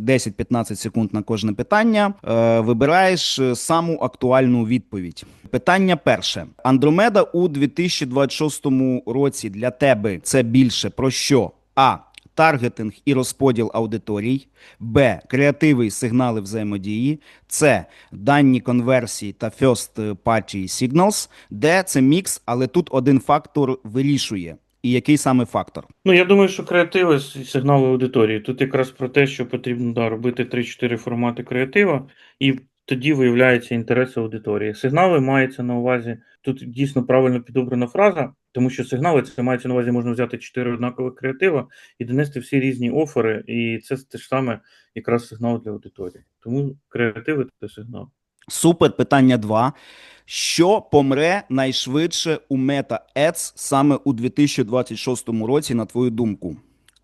10-15 секунд на кожне питання. Е, вибираєш е, саму актуальну відповідь. Питання перше: Андромеда у 2026 році для тебе це більше про що? А. Таргетинг і розподіл аудиторій, Б. Креативи і сигнали взаємодії, С. Дані конверсії та first party signals, Д. Це мікс, але тут один фактор вирішує. І який саме фактор? Ну, я думаю, що креативи сигнали аудиторії. Тут якраз про те, що потрібно да, робити 3-4 формати креатива, і тоді виявляється інтерес аудиторії. Сигнали мається на увазі. Тут дійсно правильно підобрана фраза, тому що сигнали це мається на увазі, можна взяти 4 однакових креатива і донести всі різні офери, і це те ж саме якраз сигнал для аудиторії. Тому креативи це сигнал. Супер. Питання 2. Що помре найшвидше у Meta Ads саме у 2026 році, на твою думку?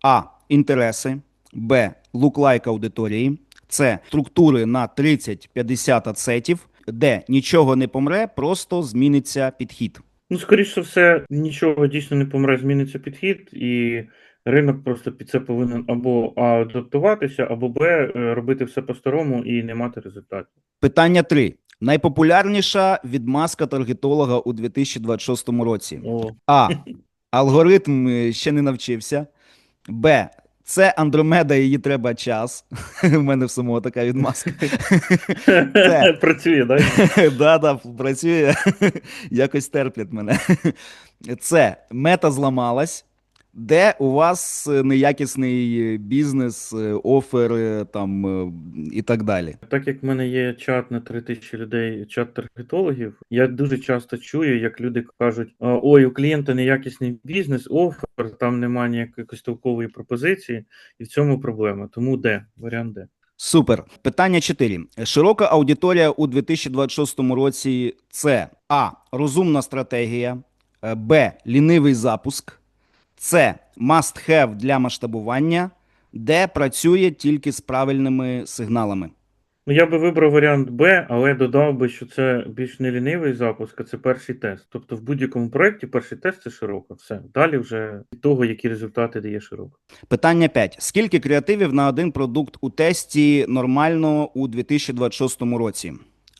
А. Інтереси, Б. Луклайк аудиторії, С. Структури на 30-50 ацетів, Д. Нічого не помре, просто зміниться підхід. Ну, скоріше все, нічого дійсно не помре, зміниться підхід, і ринок просто під це повинен або А, адаптуватися, або Б, е, робити все по-старому і не мати результатів. Питання 3. Найпопулярніша відмазка таргетолога у 2026 році. О, А. Алгоритм е, ще не навчився. Б. Це Андромеда, її треба час. У мене в самого така відмазка. Працює, так? Да, да, працює. Якось терплять мене. Це мета зламалась. Де у вас е, неякісний бізнес, е, офер е, там е, і так далі. Так як в мене є чат на 3000 людей, чат таргетологів, я дуже часто чую, як люди кажуть: ой, у клієнта неякісний бізнес, офер, там немає ніякої толкової пропозиції, і в цьому проблема. Тому де? Варіант де. Супер. Питання 4. Широка аудиторія у 2026 році це А. Розумна стратегія, е, Б. Лінивий запуск, С. Must have для масштабування, Д. Працює тільки з правильними сигналами. Ну, я би вибрав варіант Б, але додав би, що це більш не лінивий запуск, а це перший тест. Тобто в будь-якому проєкті перший тест це широко. Все. Далі вже від того, які результати дає широко. Питання 5. Скільки креативів на один продукт у тесті нормально у 2026 році?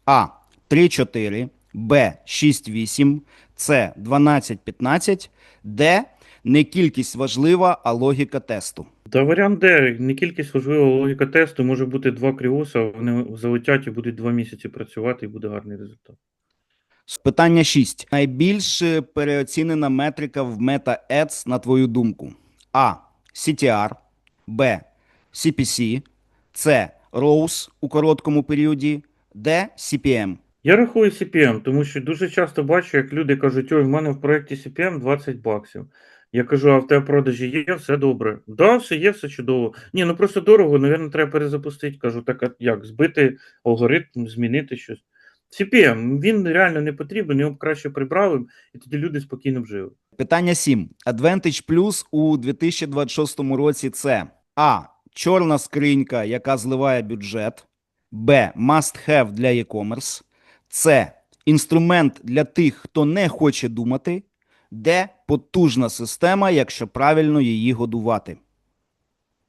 А. 3-4, Б. 6-8, С. 12-15, Д. Не кількість важлива, а логіка тесту. Та варіант Д, не кількість важлива логіка тесту, може бути два кріоса, вони залетять і будуть два місяці працювати, і буде гарний результат. Питання 6. Найбільш переоцінена метрика в Meta Ads, на твою думку? А. CTR, Б. CPC, С. ROAS у короткому періоді, Д. CPM. Я рахую CPM, тому що дуже часто бачу, як люди кажуть, ой, в мене в проєкті CPM 20 баксів. Я кажу, а в тебе продажі є, все добре. Да, все є, все чудово. Ні, ну просто дорого, навірно, треба перезапустити. Кажу, так а як? Збити алгоритм, змінити щось. CPM, він реально не потрібен, його б краще прибрали, і тоді люди спокійно б жили. Питання 7. Advantage Plus у 2026 році це А. Чорна скринька, яка зливає бюджет. Б. Must have для e-commerce. С. Інструмент для тих, хто не хоче думати. Д. Потужна система, якщо правильно її годувати.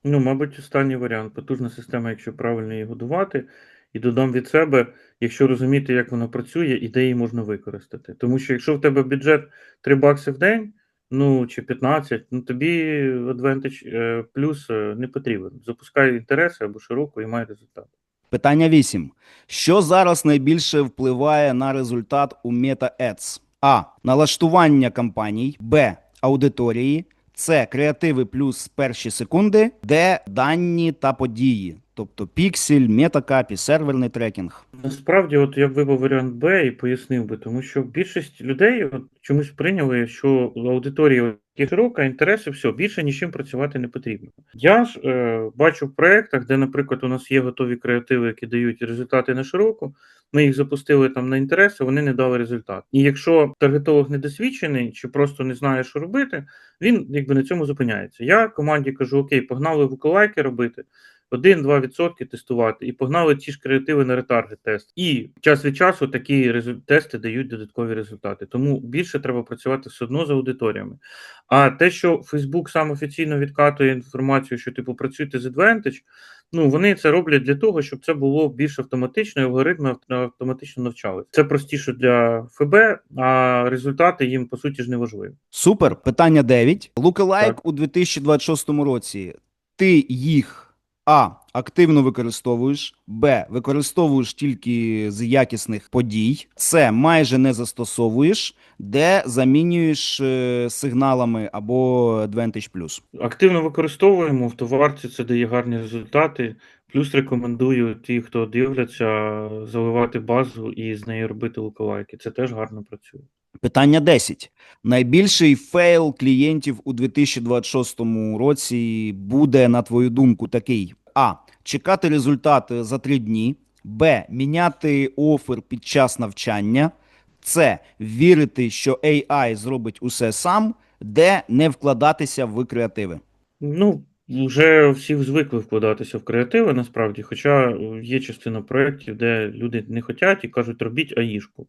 Ну, мабуть, останній варіант. Потужна система, якщо правильно її годувати. І додам від себе, якщо розуміти, як вона працює і де її можна використати. Тому що якщо в тебе бюджет 3 бакси в день, ну чи 15, ну тобі Advantage е, плюс е, не потрібен. Запускай інтереси або широко і май результат. Питання 8. Що зараз найбільше впливає на результат у Meta Ads? А. Налаштування кампаній, Б. Аудиторії, С. Креативи плюс перші секунди, Д. Дані та події, тобто піксель, метакапі, серверний трекінг. Насправді, от я б вибрав варіант Б і пояснив би, тому що більшість людей от, чомусь прийняли, що аудиторії широка, інтереси, все, більше нічим працювати не потрібно. Я ж е, бачу в проєктах, де, наприклад, у нас є готові креативи, які дають результати на широку, ми їх запустили там на інтереси, вони не дали результат. І якщо таргетолог недосвідчений чи просто не знає, що робити, він якби на цьому зупиняється. Я команді кажу: Окей, погнали вуколайки робити. 1-2% тестувати, і погнали ті ж креативи на ретаргет тест. І час від часу такі тести дають додаткові результати. Тому більше треба працювати все одно з аудиторіями. А те, що Facebook сам офіційно відкатує інформацію, що типу працюйте з Advantage, Ну, вони це роблять для того, щоб це було більш автоматично, і алгоритми автоматично навчалися. Це простіше для ФБ, а результати їм по суті ж не важливі. Супер. Питання 9. Lookalike Так. у 2026 році. Ти їх А. Активно використовуєш, Б. Використовуєш тільки з якісних подій, С. Майже не застосовуєш, Д. Замінюєш е, сигналами або Advantage+. Активно використовуємо в товарці, це дає гарні результати. Плюс рекомендую ті, хто дивляться, заливати базу і з нею робити лукалайки. Це теж гарно працює. Питання 10. Найбільший фейл клієнтів у 2026 році буде, на твою думку, такий: А. Чекати результат за три дні. Б. Міняти офер під час навчання. С. Вірити, що AI зробить усе сам. Д. Не вкладатися в креативи. Ну, вже всі звикли вкладатися в креативи, насправді, хоча є частина проєктів, де люди не хочуть і кажуть, робіть аїшку.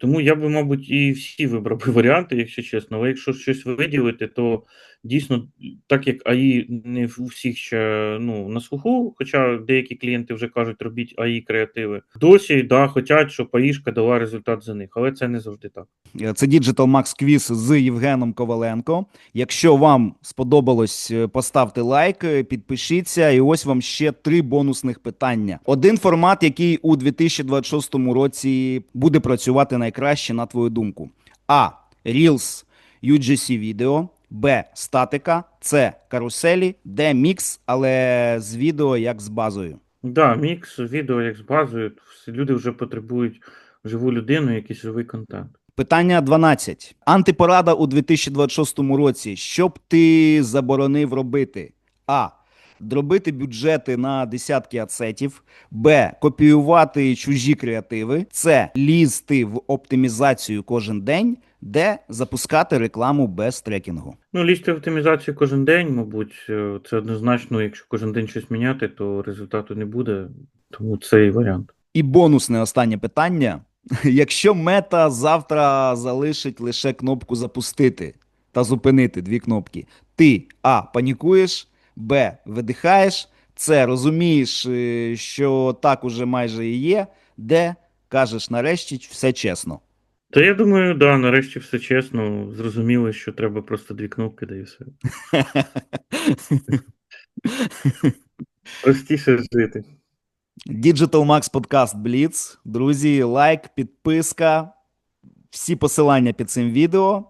Тому я би, мабуть, і всі вибрав би варіанти, якщо чесно. Але якщо щось виділити, то дійсно, так як АІ не у всіх ще ну, на слуху, хоча деякі клієнти вже кажуть, робіть АІ креативи, досі да, хочуть, щоб аїшка дала результат за них, але це не завжди так. Е, Це Digital Max Quiz з Євгеном Коваленко. Якщо вам сподобалось, е, поставте лайк, е, підпишіться, і ось вам ще три бонусних питання. Один формат, який у 2026 році буде працювати найкраще, на твою думку: А. Reels UGC відео, Б. Статика, С. Каруселі, Д. Мікс, але з відео як з базою. Да, мікс, відео як з базою. Люди вже потребують живу людину, якийсь живий контент. Питання 12. Антипорада у 2026 році. Що б ти заборонив робити? А. Дробити бюджети на десятки ацетів. Б. Копіювати чужі креативи. С. Лізти в оптимізацію кожен день. Д. Запускати рекламу без трекінгу. Ну, лізти в оптимізацію кожен день, мабуть, е, це однозначно, якщо кожен день щось міняти, то результату не буде. Тому це і варіант. І бонусне останнє питання. Якщо мета завтра залишить лише кнопку запустити та зупинити дві кнопки, ти А. Панікуєш, Б. Видихаєш, С. Розумієш, е, що так уже майже і є, Д. Кажеш нарешті все чесно. Та я думаю, да, нарешті все чесно, зрозуміло, що треба просто дві кнопки, да і все. Простіше жити. Digital Max Podcast Blitz. Друзі, лайк, підписка. Всі посилання під цим відео.